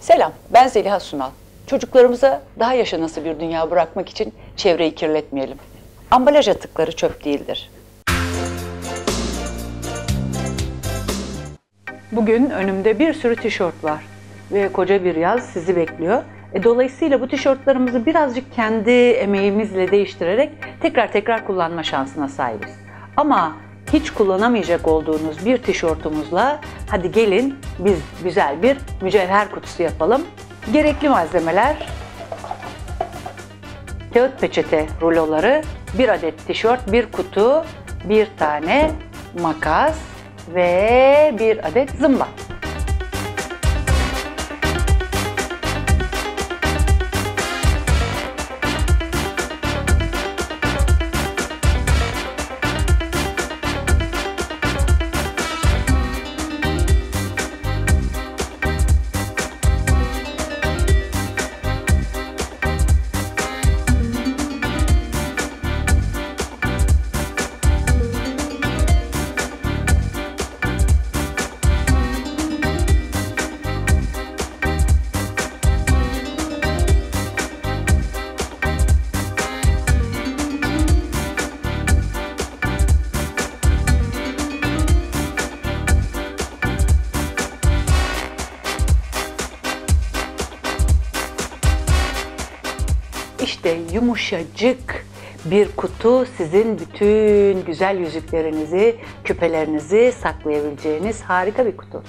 Selam, ben Zeliha Sunal. Çocuklarımıza daha yaşanası bir dünya bırakmak için çevreyi kirletmeyelim. Ambalaj atıkları çöp değildir. Bugün önümde bir sürü tişört var ve koca bir yaz sizi bekliyor. E, dolayısıyla bu tişörtlerimizi birazcık kendi emeğimizle değiştirerek tekrar tekrar kullanma şansına sahibiz. Ama hiç kullanamayacak olduğunuz bir tişörtümüzle hadi gelin biz güzel bir mücevher kutusu yapalım. Gerekli malzemeler kağıt peçete ruloları, bir adet tişört, bir kutu, bir tane makas ve bir adet zımba. İşte yumuşacık bir kutu sizin bütün güzel yüzüklerinizi, küpelerinizi saklayabileceğiniz harika bir kutu.